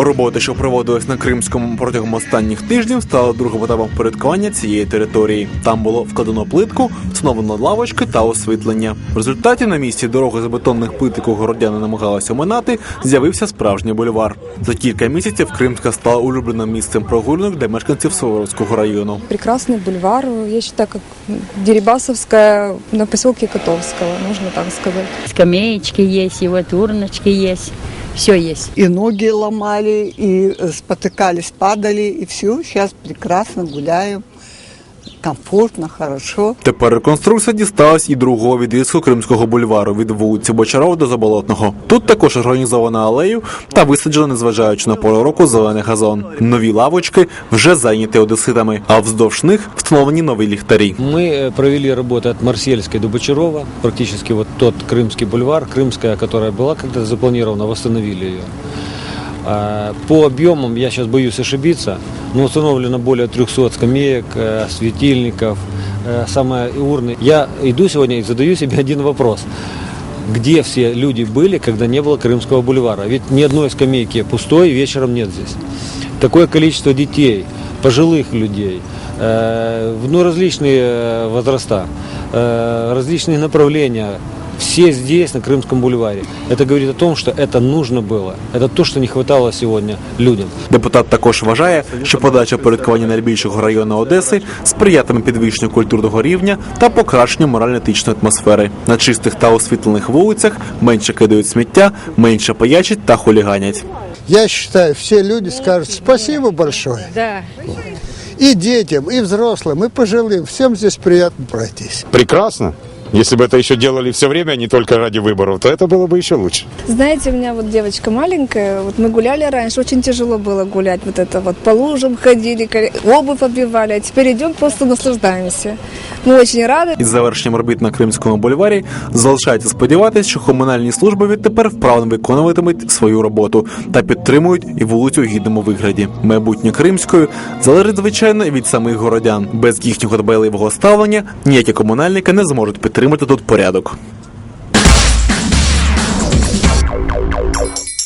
Роботи, що проводились на Кримському протягом останніх тижнів, стали другим етапом впорядкування цієї території. Там було вкладено плитку, встановлено лавочки та освітлення. В результаті на місці дороги з бетонних плит, яку городяни намагалися оминати, з'явився справжній бульвар. За кілька місяців Кримська стала улюбленим місцем прогулянок для мешканців Суворовського району. Прекрасный бульвар, я считаю, как Дерибасовская на поселке Котовского, можно так сказать. Скамеечки есть, и вот урночки есть. Все есть. и ноги ломали, и э, спотыкались, падали, и все. Сейчас прекрасно гуляем, комфортно, хорошо. Тепер реконструкція дісталась і другого відрізку Кримського бульвару від вулиці Бочарова до Заболотного. Тут також організовано алею та висаджено, незважаючи на пору року, зелений газон. Нові лавочки вже зайняті одеситами, а вздовж них встановлені нові ліхтарі. Мы э, провели работы от Марсельской до Бочарова, практически вот тот Крымский бульвар, Крымская, которая была когда-то запланирована, восстановили ее. А, По объемам, я сейчас боюсь ошибиться, но установлено более 300 скамеек, э, светильников, э, самое и урны. Я иду сегодня и задаю себе один вопрос. Где все люди были, когда не было Крымского бульвара? Ведь ни одной скамейки пустой вечером нет здесь. Такое количество детей, пожилых людей, э, ну, различные возраста, различные направления. Все здесь, на Крымском бульваре. Это говорит о том, что это нужно было. Это то, что не хватало сегодня людям. Депутат також вважає, що подача порядкування найбільшого району Одеси сприятиме підвищенню культурного рівня та покращенню морально-етичної атмосфери. На чистих та освітлених вулицях менше кидають сміття, менше паячать та хуліганять. Я считаю, все люди скажут спасибо большое. Да. И детям, и взрослым, и пожилым. Всем здесь приятно пройтись. прекрасно. Если бы это еще делали все время, а не только ради выборов, то это было бы еще лучше. Знаете, у меня вот девочка маленькая, вот мы гуляли раньше, очень тяжело было гулять, вот это вот по лужам ходили, коре- обувь оббивали, а теперь идем, просто наслаждаемся. Мы очень рады. Із завершенням робіт на Кримському бульварі залишається сподіватися, що комунальні служби відтепер вправно виконуватимуть свою роботу та підтримують і вулицю у гідному вигляді. Майбутнє Кримської залежить звичайно і від самих городян. Без їхнього дбайливого ставлення ніякі комунальники не зможуть Тримати тут порядок.